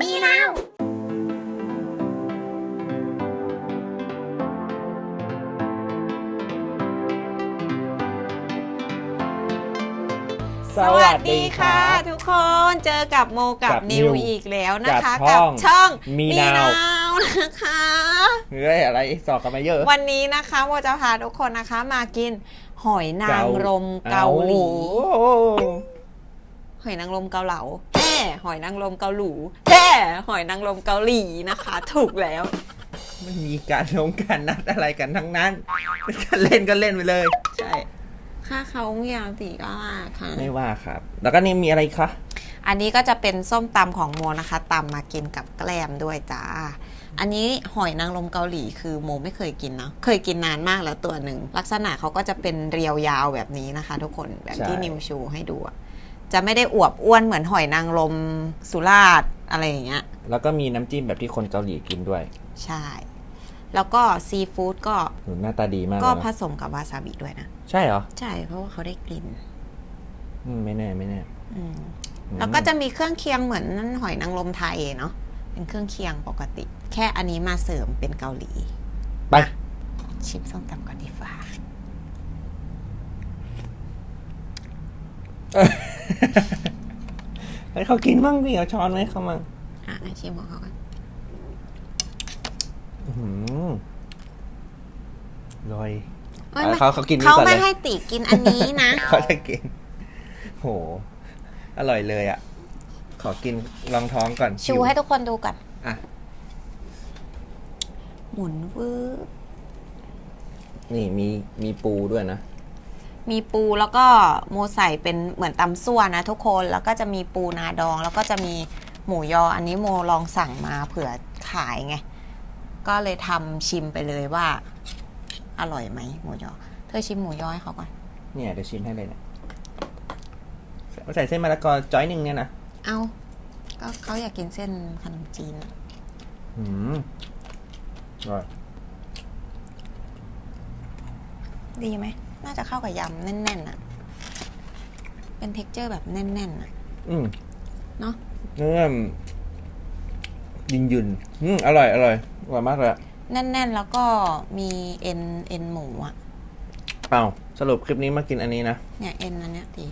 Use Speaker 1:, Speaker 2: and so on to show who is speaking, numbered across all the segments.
Speaker 1: มีนาว
Speaker 2: สวัสดีค่ะ
Speaker 3: ทุกคนเจอกับโมกับ
Speaker 2: กับ
Speaker 3: นิว
Speaker 2: นิว
Speaker 3: อีกแล้วนะคะ
Speaker 2: กับช่อง
Speaker 3: ช่อง
Speaker 2: มีนาว
Speaker 3: วนะคะ
Speaker 2: เฮ้ยอะไรสอกกันมาเยอะ
Speaker 3: วันนี้นะคะโมจะพาทุกคนนะคะมากินหอยนางรมเกาหลี
Speaker 2: โอ้
Speaker 3: หอยนางรมเกาเหลาแท่ หอยนางรมเกาหลูแท่หอยนางรมเกาหลีนะคะ ถูกแล้ว
Speaker 2: ไม่มีการลงการนัดอะไรกันทั้งนั้นการเล่นก็เล่นไปเลย ใช่
Speaker 3: ค่าเขายาวตีก็ว่าค่ะ
Speaker 2: ไม่ว่าครับ แล้วก็นี่มีอะไรอีกคะ
Speaker 3: อันนี้ก็จะเป็นส้มตำของโมนะคะตำมากินกับแกล้มด้วยจ้า อันนี้หอยนางรมเกาหลีคือโมไม่เคยกินเนาะเคยกินนานมากแล้วตัวหนึ่ง ลักษณะเขาก็จะเป็นเรียวยาวแบบนี้นะคะ ทุกคนแบบที่นิวชูให้ดูอะ จะไม่ได้อวบอ้วนเหมือนหอยนางรมสุราษฎร์อะไรอย่างเงี้ย
Speaker 2: แล้วก็มีน้ำจิ้มแบบที่คนเกาหลีกินด้วย
Speaker 3: ใช่ แล้วก็ซีฟู้ดก็
Speaker 2: โหหน้าตาดีมาก
Speaker 3: ก็
Speaker 2: เลย
Speaker 3: ผ
Speaker 2: นะ
Speaker 3: สมกับวาซาบิด้วยนะ
Speaker 2: ใช่เหรอ
Speaker 3: ใช่ เพราะว่าเขาได้กลิ่น
Speaker 2: อืมไม่แน่ไม่แน่
Speaker 3: อืม
Speaker 2: อืม
Speaker 3: แล้วก็จะมีเครื่องเคียงเหมือนหอยนางรมไทยเนาะเป็นเครื่องเคียงปกติ แค่อันนี้มาเสริมเป็นเกาหลี
Speaker 2: ไป
Speaker 3: ชิมส้มตำก่อนดีฟ้า
Speaker 2: ให้เขากินบ้างดิเอาช้อนไหมเขามั่ง
Speaker 3: อะชิมของเขากัน
Speaker 2: อื้อหือลอย
Speaker 3: อ้ย
Speaker 2: เอา
Speaker 3: ไม่
Speaker 2: เขาเขากินนี่
Speaker 3: เขา
Speaker 2: ก่อน
Speaker 3: ไม่
Speaker 2: เลย
Speaker 3: ให้ติกินอันนี้นะ
Speaker 2: เขาจะกินโห อร่อยเลยอะ ขอกินลองท้องก่อน
Speaker 3: ชูให้ทุกคนดูก่อน
Speaker 2: อะ
Speaker 3: หมุนวืบ
Speaker 2: นี่มีมีปูด้วยนะ
Speaker 3: มีปูแล้วก็โมใส่เป็นเหมือนตำซั่วนะทุกคนแล้วก็จะมีปูนาดอง แล้วก็จะมีหมูยออันนี้โมลองสั่งมาเผื่อขายไง ก็เลยทำชิมไปเลยว่า อร่อยไหมหมูยอ เธอชิมหมูยอให้เขาก่อน
Speaker 2: เนี่ยเดี๋ยวชิมให้เลยเนี่ยใส่เส้นมะละกอจ้อยหนึ่งเนี่ยนะ
Speaker 3: เอาก็เขาอยากกินเส้นขนมจีนอะ
Speaker 2: อืมอร่อย
Speaker 3: ดีไหม น่าจะเข้ากับยำแน่นๆอะเป็นเท็กเจอร์แบบแน่นๆอะ
Speaker 2: อืม
Speaker 3: เนาะ
Speaker 2: เนื้อยินยุนๆอืมอร่อยอร่อยอร่อยมากเลยอะ
Speaker 3: แน่นๆ แล้วก็มีเอ็นเอ็นหมูอะ
Speaker 2: เอาสรุปคลิปนี้มากินอันนี้นะ
Speaker 3: เนี่ยเอ็นอันเนี้ยดี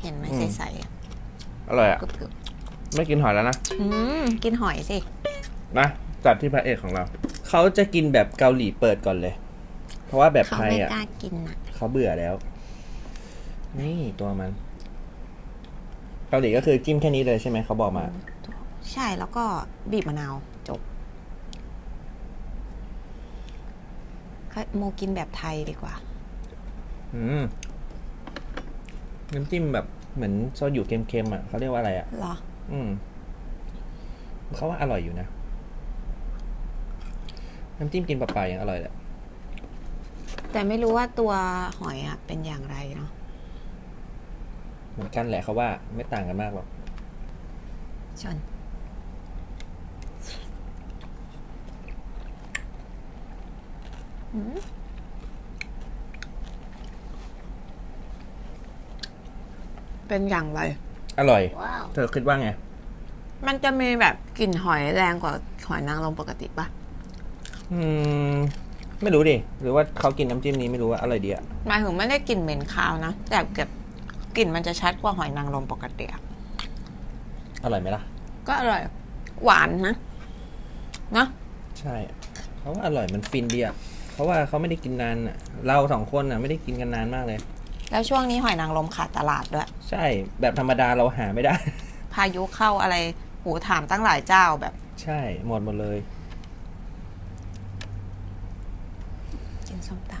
Speaker 3: เห็นไหม
Speaker 2: อืม
Speaker 3: ใสๆอะ
Speaker 2: อร่อยอะ
Speaker 3: กรึบ
Speaker 2: ไม่กินหอยแล้วนะ
Speaker 3: ๆอืมกินหอยสิ
Speaker 2: นะจัดที่พระเอกของเรา เขาจะกินแบบเกาหลีเปิดก่อนเลย เพราะว่าแบบ
Speaker 3: เขา
Speaker 2: ไทย
Speaker 3: ไม่
Speaker 2: อะ
Speaker 3: กล้ากินอะ
Speaker 2: เขาเบื่อแล้ว นี่ตัวมันเกาหลีก็คือจิ้มแค่นี้เลยใช่ไหมเขาบอกมา
Speaker 3: ใช่แล้วก็บีบมะนาวจบโมกินแบบไทยดีกว่า
Speaker 2: อืมน้ำจิ้มแบบเหมือนโซยุเค็มๆอะเขาเรียกว่าอะไรอะ
Speaker 3: เหรอ
Speaker 2: อืมเขาว่าอร่อยอยู่นะ น้ำจิ้มกินเปล่าๆยังอร่อยเลย
Speaker 3: แต่ไม่รู้ว่าตัวหอยอะเป็นอย่างไรเนาะ
Speaker 2: เหมือนกันแหละเขาว่าไม่ต่างกันมากหรอก
Speaker 3: ชนอืมเป็นอย่างไร
Speaker 2: อร่อย
Speaker 1: ว้าว
Speaker 2: เธอคิดว่าไง
Speaker 3: มันจะมีแบบกลิ่นหอยแรงกว่าหอยนางรมปกติปะ
Speaker 2: อืม ไม่รู้ดิ หรือว่าเขากินน้ำจิ้มนี้ไม่รู้ว่าอร่อยดีอะ
Speaker 3: หมายถึงไม่ได้กลิ่นเหม็นคาวนะ แต่เก็บกลิ่นมันจะชัดกว่าหอยนางรมปกติอะ
Speaker 2: อร่อยไหมล่ะ
Speaker 3: ก็อร่อย หวานนะนะ
Speaker 2: ใช่เขาว่าอร่อยมันฟินดีอะเพราะว่าเขาไม่ได้กินนานอะเราสองคนอะไม่ได้กินกันนานมากเลย
Speaker 3: แล้วช่วงนี้หอยนางรมขาดตลาดด้วย
Speaker 2: ใช่ แบบธรรมดาเราหาไม่ได้
Speaker 3: พายุเข้าอะไรหูถามตั้งหลายเจ้าแบบ
Speaker 2: ใช่ หมดหมดเลย
Speaker 3: กินส้มต
Speaker 2: อืม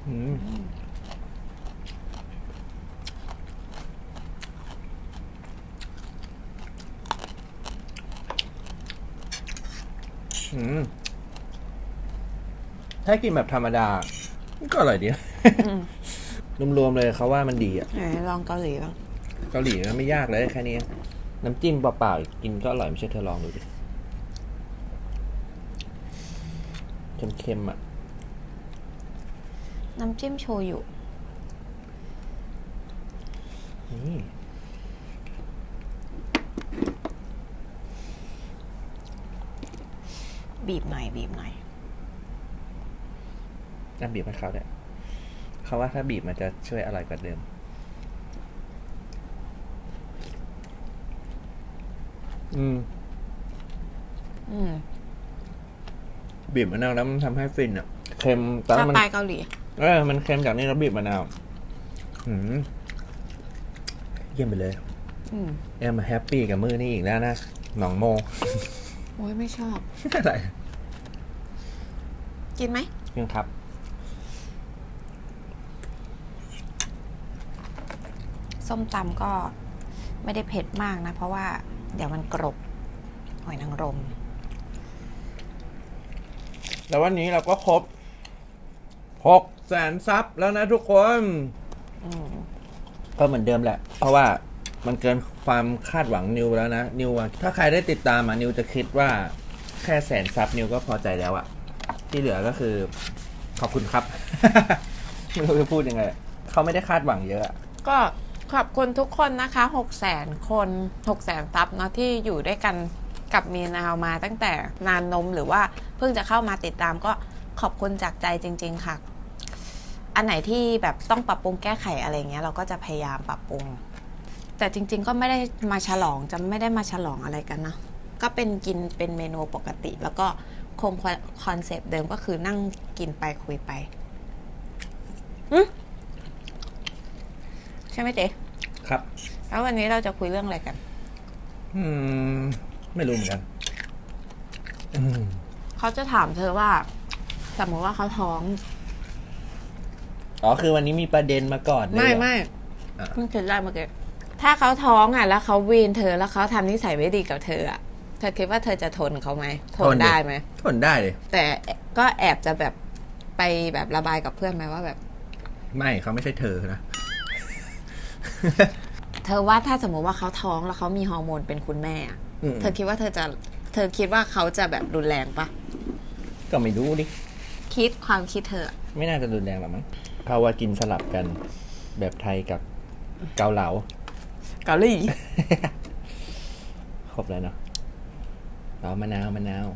Speaker 2: อืม ถ้ากินแบบธรรมดา ก็อร่อยดีนะำ
Speaker 3: อืม
Speaker 2: รวมๆเลยเขาว่ามันดีอะ
Speaker 3: ไหนลองเกาหลีบ้าง
Speaker 2: เกาหลีมันไม่ยากเลยแค่นี้ น้ำจิ้มเปล่าๆกินก็อร่อยไม่ใช่เธอลองดูดิ เค็มๆอะ
Speaker 3: น้ำจิ้มโชยุ
Speaker 2: นี่
Speaker 3: บีบหน่อยบีบหน่อย
Speaker 2: น้ำบีบให้เขาเนี่ยเขาว่าถ้าบีบมันจะช่วยอร่อยกว่าเดิม อืม
Speaker 3: อืม
Speaker 2: บีบมะนาวแล้วมันทำให้ฟินอะ เค็มแต่
Speaker 3: ส
Speaker 2: ว่ามัน
Speaker 3: ไตล์เกาหลี
Speaker 2: เออมันเค็มจากนี้แล้วบีบมะนาวอืมเยี่ยมไปเลย
Speaker 3: อืม
Speaker 2: แอมมาแฮปปี้กับมือนี่อีกแล้วนะหนองโม
Speaker 3: โอ้ยไม่ชอบ
Speaker 2: อะไร
Speaker 3: กินไหม
Speaker 2: ยังครับ
Speaker 3: ส้มตำก็ไม่ได้เผ็ดมากนะ เพราะว่าเดี๋ยวมันกรบหอยนางรม
Speaker 2: แล้ววันนี้เราก็ครบ หกแสนซับแล้วนะทุกคน
Speaker 3: อืม
Speaker 2: ก็เหมือนเดิมแหละ เพราะว่ามันเกินความคาดหวังนิวแล้วนะ นิวอะถ้าใครได้ติดตามอะนิวจะคิดว่าแค่แสนซับนิวก็พอใจแล้วอะที่เหลือก็คือขอบคุณครับ ไม่รู้จะพูดยังไง เขาไม่ได้คาดหวังเยอะอะ
Speaker 3: ก็ขอบคุณทุกคนนะคะ6 0แสนคน6แสนซับเนาะที่อยู่ด้วยกันกับมีนาวมาตั้งแต่นานนมหรือว่าเพิ่งจะเข้ามาติดตามก็ขอบคุณจากใจจริง ๆ ค่ะ อันไหนที่แบบต้องปรับปรุงแก้ไขอะไรเงี้ยเราก็จะพยายามปรับปรุง แต่จริง ๆ ก็ไม่ได้มาฉลองจะไม่ได้มาฉลองอะไรกันนะก็เป็นกินเป็นเมนูปกติ แล้วก็คงคอนเซปต์เดิมก็คือนั่งกินไปคุยไปอืมใช่ไหมเจ๊
Speaker 2: ครับ
Speaker 3: แล้ววันนี้เราจะคุยเรื่องอะไรกัน
Speaker 2: อืม ไม่รู้เหมือนกันอืม
Speaker 3: เขาจะถามเธอว่า สมมติว่าเขาท้อง
Speaker 2: อ๋อคือวันนี้มีประเด็นมาก่อนเลย
Speaker 3: ไม่
Speaker 2: เหรอ
Speaker 3: ไม่
Speaker 2: อะ
Speaker 3: เพิ่งคิดได้เมื่อกี้ถ้าเขาท้องอะ แล้วเขาวีนเธอแล้วเขาทำนิสัยไม่ดีกับเธออะเธอคิดว่าเธอจะทนเขาไหมทนได้ไหม
Speaker 2: ทนได้เลย
Speaker 3: แต่ก็แอบจะแบบไปแบบระบายกับเพื่อนไหมว่าแบบ
Speaker 2: ไม่เขาไม่ใช่เธอนะ
Speaker 3: เธอว่าถ้าสมมติว่าเขาท้องแล้วเขามีฮอร์โมนเป็นคุณแม่อะ
Speaker 2: อืม
Speaker 3: เธอคิดว่าเธอจะ เธอคิดว่าเขาจะแบบรุนแรงปะ
Speaker 2: ก็ไม่รู้ดิ
Speaker 3: คิดความคิดเธออะ
Speaker 2: ไม่น่าจะรุนแรงหรอกมั้งเขาว่ากินสลับกันแบบไทยกับเกาเหลา
Speaker 3: เกาหลี
Speaker 2: ครบแล้วเนาะเอามะนาวมะนาว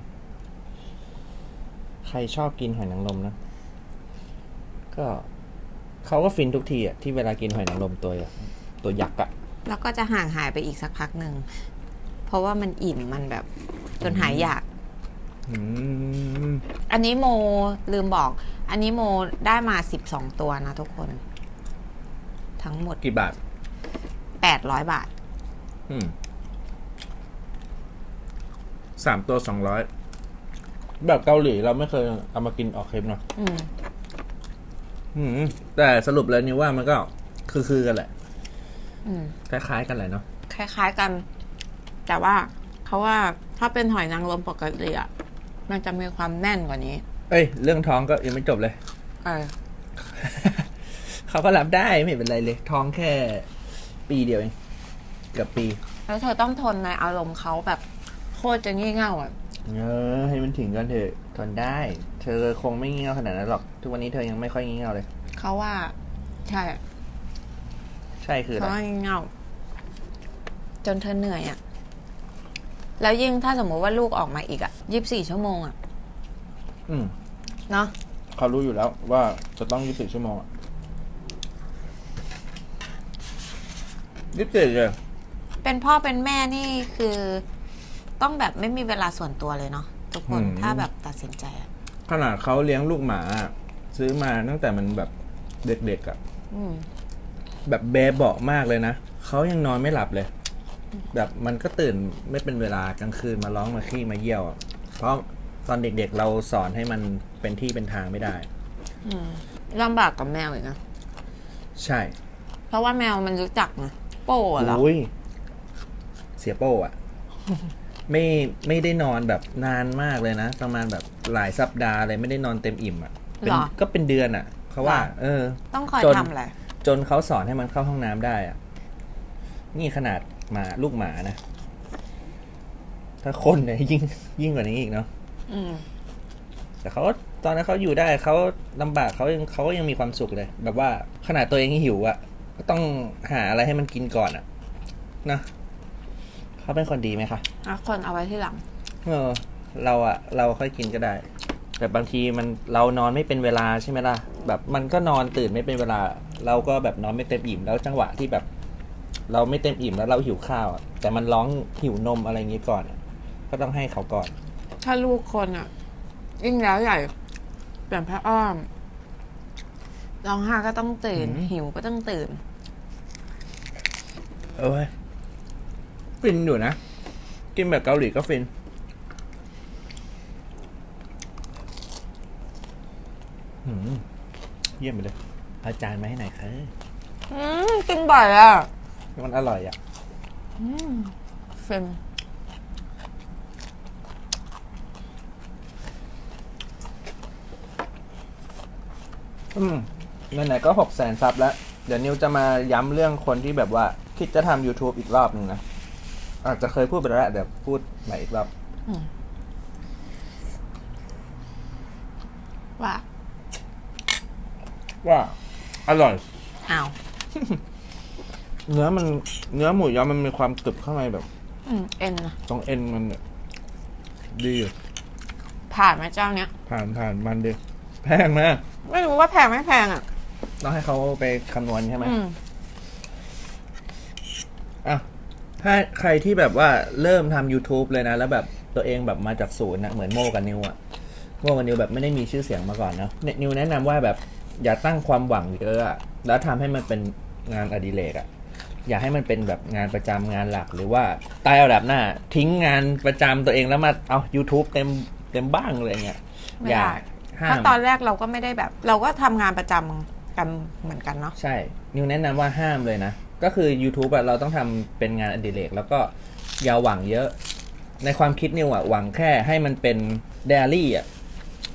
Speaker 2: ใครชอบกินหอยนางรมนะ ก็เขาก็ฟินทุกทีอะที่เวลากินหอยนางรมตัวตัวยักษ์อะ
Speaker 3: แล้วก็จะห่างหายไปอีกสักพักหนึ่ง เพราะว่ามันอิ่มมันแบบ จนหายอยาก
Speaker 2: อืม
Speaker 3: อันนี้โมลืมบอก อันนี้โมได้มา12ตัวนะทุกคน ทั้งหมด
Speaker 2: กี่บาท
Speaker 3: 800บาท
Speaker 2: อืมสามตัวสองร้อยแบบเกาหลีเราไม่เคยเอามากินออกเค็มเนาะ
Speaker 3: อืม
Speaker 2: อืมแต่สรุปแล้วนี่ว่ามันก็คือคือๆกันแหละ
Speaker 3: อืม
Speaker 2: คล้ายๆกันแหละเนาะ
Speaker 3: คล้ายๆกัน แต่ว่าเขาว่าถ้าเป็นหอยนางรมปกติอะ มันจะมีความแน่นกว่านี้
Speaker 2: เอ้ย เรื่องท้องก็ยังไม่จบเลย
Speaker 3: เออ
Speaker 2: เขาก็รับได้ไม่เป็นไรเลย ท้องแค่ ปีเดียวเองเกือบปี
Speaker 3: แล้วเธอต้องทนในอารมณ์เขาแบบ โคตรจะงี่เง่าอะ
Speaker 2: เออ ให้มันถึงกันเถอะทนได้ เธอคงไม่งี่เง่าขนาดนั้นหรอก ทุกวันนี้เธอยังไม่ค่อยงี่เง่าเลย
Speaker 3: เขาว่า ใช่
Speaker 2: ใช่คืออะ
Speaker 3: เขา
Speaker 2: ไร
Speaker 3: ว่างี่เง่าจนเธอเหนื่อยอะ แล้วยิ่งถ้าสมมติว่าลูกออกมาอีกอะยี่สิบสี่ชั่วโมงอะ
Speaker 2: อืม
Speaker 3: เนาะ
Speaker 2: เขารู้อยู่แล้วว่าจะต้องยี่สิบชั่วโมงอะยี่สิบเลย
Speaker 3: เป็นพ่อเป็นแม่นี่คือต้องแบบไม่มีเวลาส่วนตัวเลยเนาะทุกคน
Speaker 2: อืม
Speaker 3: ถ้าแบบตัดสินใจอะ
Speaker 2: ขนาดเขาเลี้ยงลูกหมาอะซื้อมาตั้งแต่มันแบบเด็กๆอะ่ะ
Speaker 3: อืม
Speaker 2: แบบเบเบาะมากเลยนะเขายังนอนไม่หลับเลย แบบมันก็ตื่นไม่เป็นเวลากลางคืนมาร้องมาขี้มาเยี่ยวอะเพราะตอนเด็กๆเราสอนให้มันเป็นที่เป็นทางไม่ได้
Speaker 3: อืมลำบากกับแมวอีกนะ
Speaker 2: ใช่
Speaker 3: เพราะว่าแมวมันรู้จักนะโป้อะเหรอ
Speaker 2: อุ้ยเสียโป้อะ ไม่ไม่ได้นอนแบบนานมากเลยนะ ประมาณแบบหลายสัปดาห์เลยไม่ได้นอนเต็มอิ่มอะเป็น
Speaker 3: เหรอ
Speaker 2: ก็เป็นเดือนอะเขาว่า
Speaker 3: เหรอ
Speaker 2: เออ
Speaker 3: ต้องคอย
Speaker 2: จน
Speaker 3: ทำอะไร
Speaker 2: จนเขาสอนให้มันเข้าห้องน้ำได้อะนี่ขนาด หมาลูกหมานะ ถ้าคนเนี่ยยิ่งยิ่งกว่านี้อีกเนาะ
Speaker 3: อืม
Speaker 2: แต่เขาตอนนั้นเขาอยู่ได้เขาลำบากเขายังเขาก็ยังมีความสุขเลย แบบว่าขนาดตัวเองหิวอะก็ต้องหาอะไรให้มันกินก่อนอะนะเขาเป็นคนดีไหมคะ
Speaker 3: แล้วคนเอาไว้ที่หลัง
Speaker 2: เออ เราอะเราค่อยกินก็ได้ แต่บางทีมันเรานอนไม่เป็นเวลาใช่ไหมล่ะ แบบมันก็นอนตื่นไม่เป็นเวลา เราก็แบบนอนไม่เต็มอิ่มแล้วจังหวะที่แบบ เราไม่เต็มอิ่มแล้วเราหิวข้าวอะแต่มันร้องหิวนมอะไรอย่างงี้ก่อนอะก็ต้องให้เขาก่อน
Speaker 3: ถ้าลูกคนอะ ยิ่งแล้วใหญ่เปลี่ยนผ้าอ้อมร้องไห้ก็ต้องตื่น
Speaker 2: อืม
Speaker 3: หิวก็ต้องตื่น
Speaker 2: เอ้ยฟินอยู่นะ กินแบบเกาหลีก็ฟิน หืม เยี่ยมไปเลยเอาจารย์มาให้หน่อยค่ะ
Speaker 3: อืมกินบ่อยอะ
Speaker 2: มันอร่อยอะ
Speaker 3: เฟิม
Speaker 2: อืมเงินไหนก็หกแสนซับแล้ว เดี๋ยวนิวจะมาย้ำเรื่องคนที่แบบว่า คิดจะทำ YouTube อีกรอบหนึ่งนะ อาจจะเคยพูดไปแล้วแหละเดี๋ยวพูดใหม่อีกรอบ
Speaker 3: ว่า
Speaker 2: ว่า อร่อย
Speaker 3: อ้าว
Speaker 2: เนื้อมันเนื้อหมูยอมันมีความกรึบข้างในแบบ
Speaker 3: อืมเอ็นนะ
Speaker 2: ตรงเอ็นมันเนี่ยดีอยู่
Speaker 3: ผ่านไหมเจ้าเนี้ย
Speaker 2: ผ่านผ่านมันดีแพงนะ
Speaker 3: ไม่รู้ว่าแพงไม่แพงอะ
Speaker 2: ต้องให้เขาไปคำนวณใช่ไหม
Speaker 3: อืม
Speaker 2: อะถ้าใครที่แบบว่าเริ่มทำ YouTube เลยนะ แล้วแบบตัวเองแบบมาจากศูนย์นะเหมือนโมกับนิวอะโมกับนิวแบบไม่ได้มีชื่อเสียงมาก่อนเนอะเนี่ยนิวแนะนำว่าแบบอย่าตั้งความหวังเยอะอะแล้วทำให้มันเป็นงานอดิเรกอะ อย่าให้มันเป็นแบบงานประจำงานหลัก หรือว่าตายเอาดับหน้า ทิ้งงานประจำตัวเองแล้วมาเอา YouTube เต็มเต็มบ้างเลยเงี้ย
Speaker 3: ไม่
Speaker 2: อย่า
Speaker 3: ได้
Speaker 2: ห้า
Speaker 3: เพราะ
Speaker 2: ม
Speaker 3: ตอนแรกเราก็ไม่ได้แบบ เราก็ทำงานประจำกันเหมือนกันเนาะ
Speaker 2: ใช่ นิวแนะนำว่าห้ามเลยนะ ก็คือ YouTube อะเราต้องทำเป็นงานอดิเรกแล้วก็อย่าหวังเยอะ ในความคิดนิวอะหวังแค่ให้มันเป็นเดลี่อะ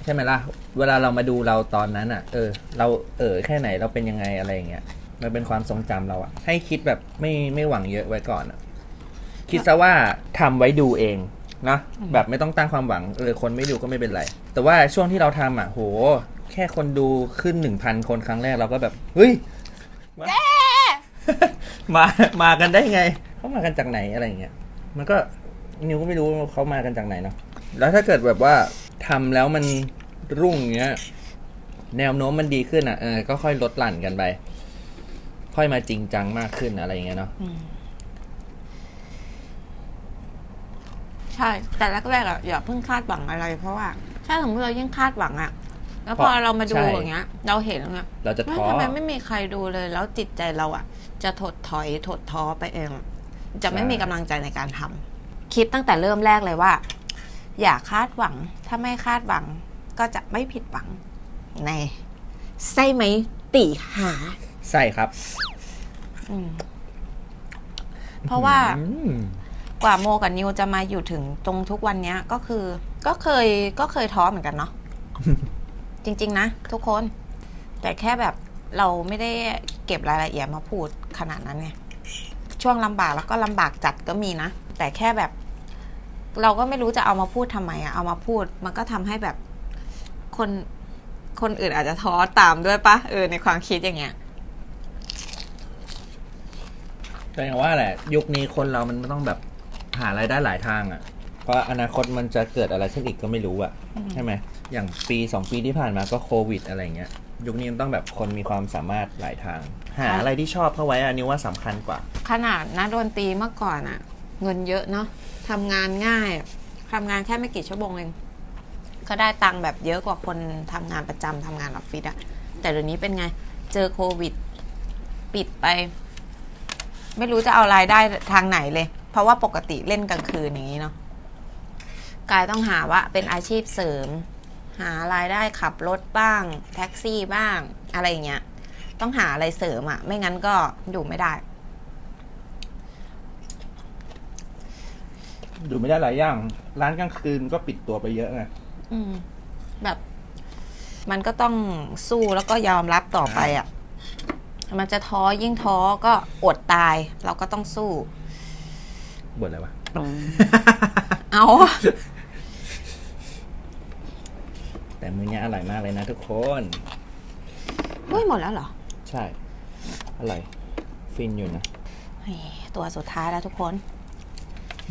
Speaker 2: ใช่ไหมล่ะ เวลาเรามาดูเราตอนนั้นอะเออ เราเออแค่ไหนเราเป็นยังไงอะไรอย่างเงี้ย มันเป็นความทรงจำเราอะให้คิดแบบไม่ไม่หวังเยอะไว้ก่อนอะคิดซะว่าทำไว้ดูเองนะแบบไม่ต้องตั้งความหวังเออคนไม่ดูก็ไม่เป็นไร แต่ว่าช่วงที่เราทำอะโห แค่คนดูขึ้นหนึ่งพันคนครั้งแรกเราก็แบบเฮ้ยมา มากันได้ไงเขามากันจากไหนอะไรอย่างเงี้ยมันก็นิวก็ไม่รู้ว่าเขามากันจากไหนเนาะแล้วถ้าเกิดแบบว่าทำแล้วมันรุ่งอย่างเงี้ย แนวโน้มมันดีขึ้นอะเออก็ค่อยลดหลั่นกันไป ค่อยมาจริงจังมากขึ้นอะไรอย่างเงี้ยเนาะ
Speaker 3: ใช่ แต่แรกๆอะอย่าเพิ่งคาดหวังอะไร เพราะว่าถ้าสมมติเรายิ่งคาดหวังอะแล้วพอเรามาดูอย่างเงี้ย เราเห็นอย่างเงี้ย
Speaker 2: เราจะ
Speaker 3: ว่า
Speaker 2: ท้อ
Speaker 3: ทำไมไม่มีใครดูเลย แล้วจิตใจเราอะ จะถดถอยถดท้อไปเองอะจะไม่
Speaker 2: ใช่
Speaker 3: มีกำลังใจในการทำคิดตั้งแต่เริ่มแรกเลยว่า อย่าคาดหวัง ถ้าไม่คาดหวัง ก็จะไม่ผิดหวังแน่ใช่ไหมตีหา
Speaker 2: ใช่ครับ
Speaker 3: อืมเพราะว่า
Speaker 2: อืม
Speaker 3: กว่าโมกับนิวจะมาอยู่ถึงตรงทุกวันเนี้ย ก็คือ ก็เคยก็เคยท้อเหมือนกันเนาะ จริง ๆ นะ ทุกคน แต่แค่แบบเราไม่ได้เก็บรายละเอียดมาพูดขนาดนั้นไงช่วงลำบากแล้วก็ลำบากจัดก็มีนะ แต่แค่แบบ เราก็ไม่รู้จะเอามาพูดทำไมอะเอามาพูด มันก็ทำให้แบบคนคนอื่นอาจจะท้อตามด้วยปะเออในความคิดอย่างเงี้ย
Speaker 2: แต่อย่างว่าแหละ ยุคนี้คนเรามันต้องแบบหารายได้หลายทางอะ่ะ เพราะอนาคตมันจะเกิดอะไรขึ้นอีกก็ไม่รู้อะ่ะใช่ไหมอย่างปีสองปีที่ผ่านมาก็โควิดอะไรเงี้ยยุคนี้มันต้องแบบคนมีความสามารถหลายทาง หาอะไรที่ชอบเข้าไว้อันนี้ว่าสำคัญกว่า
Speaker 3: ขนาดนักดนตรีเมื่อก่อนอะเงินเยอะเนาะทำงานง่ายทำงานแค่ไม่กี่ชั่วโมงเองก็ได้ตังค์แบบเยอะกว่าคนทำงานประจำทำงานออฟฟิศอะแต่เดี๋ยวนี้เป็นไง เจอโควิด ปิดไป ไม่รู้จะเอารายได้ทางไหนเลย เพราะว่าปกติเล่นกลางคืนอย่างนี้เนาะกายต้องหาว่าเป็นอาชีพเสริม หารายได้ขับรถบ้าง แท็กซี่บ้าง อะไรอย่างเงี้ย ต้องหาอะไรเสริมอะไม่งั้นก็อยู่ไม่ได้
Speaker 2: ดูไม่ได้หลายอย่าง ร้านกลางคืนก็ปิดตัวไปเยอะไง
Speaker 3: อืม แบบ มันก็ต้องสู้แล้วก็ยอมรับต่อไปอะ่ะ มันจะท้อยิ่งท้อก็อดตาย เราก็ต้องสู้
Speaker 2: บ่นอะไรวะ
Speaker 3: เอา
Speaker 2: แต่มื้อนี้อร่อยมากเลยนะทุกคน
Speaker 3: เฮ้ยหมดแล้วเหรอ
Speaker 2: ใช่ อร่อย ฟินอยู่นะ
Speaker 3: เฮ้ยตัวสุดท้ายแล้วทุกคน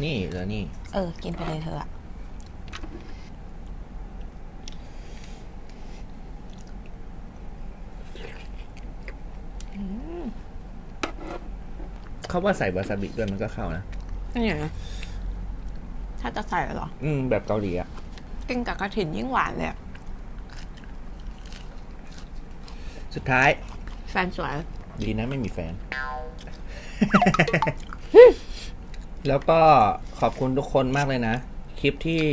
Speaker 2: นี่เหลือนี่
Speaker 3: เออ กินไปเลยเธอะ
Speaker 2: เขาว่าใส่วาซาบิด้วยมันก็เข้านะ
Speaker 3: นี่นะถ้าจะใส่เหรอ
Speaker 2: อืม แบบเกาหลีอะ
Speaker 3: กินกับกระถิ่นยิ่งหวานเลยอะ
Speaker 2: สุดท้าย
Speaker 3: แฟนสวย
Speaker 2: ดีนะไม่มีแฟน แล้วก็ขอบคุณทุกคนมากเลยนะ คลิปที่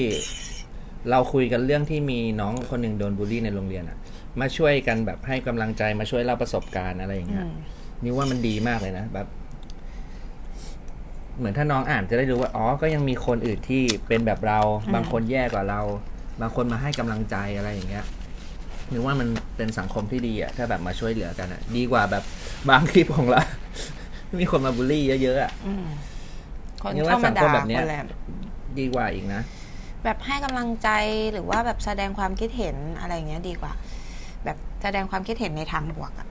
Speaker 2: เราคุยกันเรื่องที่มีน้องคนหนึ่งโดนบูลลี่ในโรงเรียนอะมาช่วยกันแบบให้กำลังใจมาช่วยเล่าประสบการณ์อะไรอย่างเงี้ย
Speaker 3: อืม
Speaker 2: นี่ว่ามันดีมากเลยนะแบบ เหมือนถ้าน้องอ่านจะได้รู้ว่า อ๋อ ก็ยังมีคนอื่นที่เป็นแบบเรา บางคนแย่กว่าเรา บางคนมาให้กำลังใจอะไรอย่างเงี้ยนึกว่ามันเป็นสังคมที่ดีอะถ้าแบบมาช่วยเหลือกันอะดีกว่าแบบบางคลิปของเรา มีคนมาบูลลี่เยอะๆอะ
Speaker 3: อืมคน
Speaker 2: นี่ว่า
Speaker 3: เข้า
Speaker 2: สั
Speaker 3: มาง
Speaker 2: ค
Speaker 3: ด่าม
Speaker 2: แบบเนี้ย
Speaker 3: คนแหละ
Speaker 2: ดีกว่าอีกนะ
Speaker 3: แบบให้กำลังใจหรือว่าแบบแสดงความคิดเห็นอะไรอย่างเงี้ยดีกว่า แบบแสดงความคิดเห็นในทางบวกอะ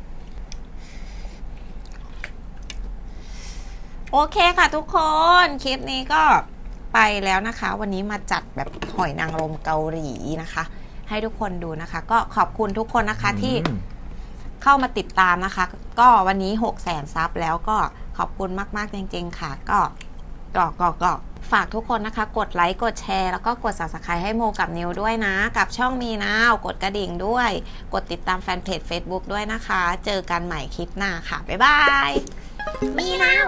Speaker 3: โอเคค่ะทุกคน คลิปนี้ก็ไปแล้วนะคะ วันนี้มาจัดแบบหอยนางรมเกาหลีนะคะ ให้ทุกคนดูนะคะ ก็ขอบคุณทุกคนนะคะที่
Speaker 2: อืม
Speaker 3: เข้ามาติดตามนะคะ ก็วันนี้6 0แสนซับแล้วก็ขอบคุณมากๆจริง ๆ ค่ะ ก็ก็ก็ก็ฝากทุกคนนะคะ กดไลค์กดแชร์ แล้วก็กด subscribe ให้โมกับนิวด้วยนะ กับช่องมีนาวกดกระดิ่งด้วย กดติดตามแฟนเพจ Facebook ด้วยนะคะ เจอกันใหม่คลิปหน้าค่ะ บ๊ายบาย มีนาว